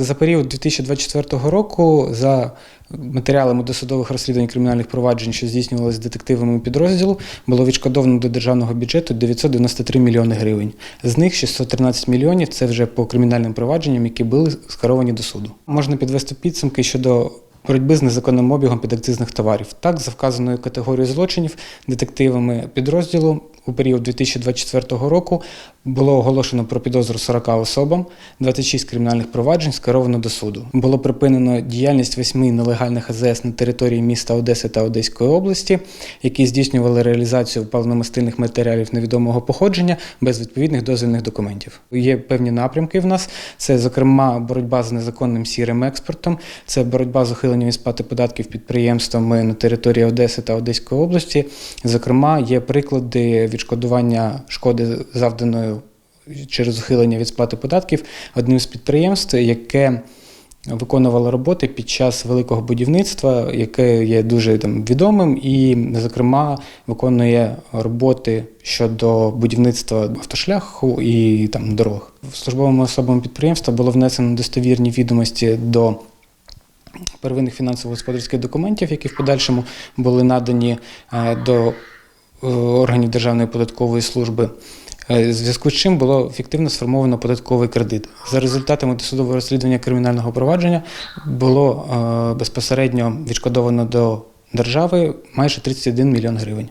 За період 2024 року за матеріалами досудових розслідувань кримінальних проваджень, що здійснювалися детективами підрозділу, було відшкодовано до державного бюджету 993 мільйони гривень. З них 613 мільйонів це вже по кримінальним провадженням, які були скеровані до суду. Можна підвести підсумки щодо боротьби з незаконним обігом підакцизних товарів. Так, за вказаною категорією злочинів детективами підрозділу у період 2024 року було оголошено про підозру 40 особам, 26 кримінальних проваджень скеровано до суду. Було припинено діяльність восьми нелегальних АЗС на території міста Одеси та Одеської області, які здійснювали реалізацію паливно-мастильних матеріалів невідомого походження без відповідних дозвільних документів. Є певні напрямки в нас. Це, зокрема, боротьба з незаконним сірим експортом, це боротьба з ухиленням від сплати податків підприємствами на території Одеси та Одеської області. Зокрема, є приклади відшкодування шкоди завданої через ухилення від сплати податків одним з підприємств, яке виконувало роботи під час великого будівництва, яке є дуже там відомим, і, зокрема, виконує роботи щодо будівництва автошляху і там дорог. Службовими особами підприємства було внесено достовірні відомості до. Первинних фінансово-господарських документів, які в подальшому були надані е, до органів Державної податкової служби. Е, В зв'язку з чим було фіктивно сформовано податковий кредит. За результатами досудового розслідування кримінального провадження було е, безпосередньо відшкодовано до держави майже 31 мільйон гривень.